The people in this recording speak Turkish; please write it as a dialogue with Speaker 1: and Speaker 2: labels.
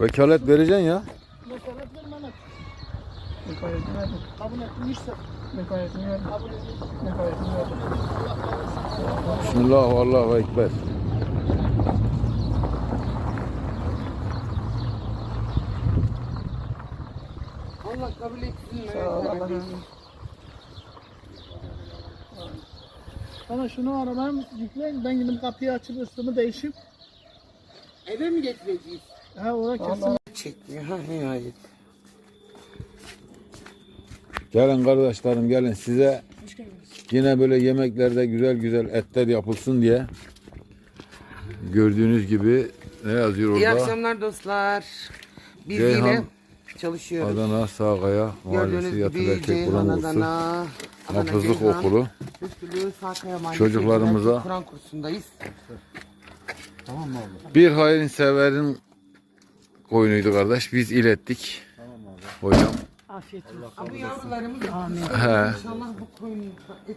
Speaker 1: Vekalet vereceksin ya.
Speaker 2: Vekalet vermemek.
Speaker 3: Vekaletini verdim.
Speaker 2: Kabul etmişse
Speaker 3: Vekaletini verdim.
Speaker 2: kabul edilmiş.
Speaker 3: Vekaletini verdim.
Speaker 1: Bismillah, Allahu Ekber.
Speaker 4: Allah kabul etsin.
Speaker 3: Sağ ol.
Speaker 2: Bana şunu arabayı yükleyin. Ben gidip kapıyı açıp üstümü değişip.
Speaker 4: Eve mi getireceğiz?
Speaker 2: Ha oraya kesin.
Speaker 4: Çekmiyor ha nihayet.
Speaker 1: Gelin kardeşlerim gelin size yine böyle yemeklerde güzel güzel etler yapılsın diye gördüğünüz gibi ne yazıyor
Speaker 4: İyi
Speaker 1: orada?
Speaker 4: akşamlar dostlar. Biz
Speaker 1: Ceyhan,
Speaker 4: yine çalışıyoruz.
Speaker 1: Adana Sağkaya
Speaker 4: Gördüğünüz
Speaker 1: Mahallesi Yatılı
Speaker 4: gibi
Speaker 1: Erkek Kur'an Kursu Hafızlık Okulu
Speaker 4: Üskülü Sağkaya Mahallesi
Speaker 1: Çocuklarımıza-
Speaker 4: Kur'an kursundayız.
Speaker 1: Bir hayırseverin koyunuydu kardeş. Biz ilettik. Hocam.
Speaker 2: Afiyet olsun.
Speaker 4: Ama yavrularımız
Speaker 1: he.
Speaker 4: İnşallah bu koyunu et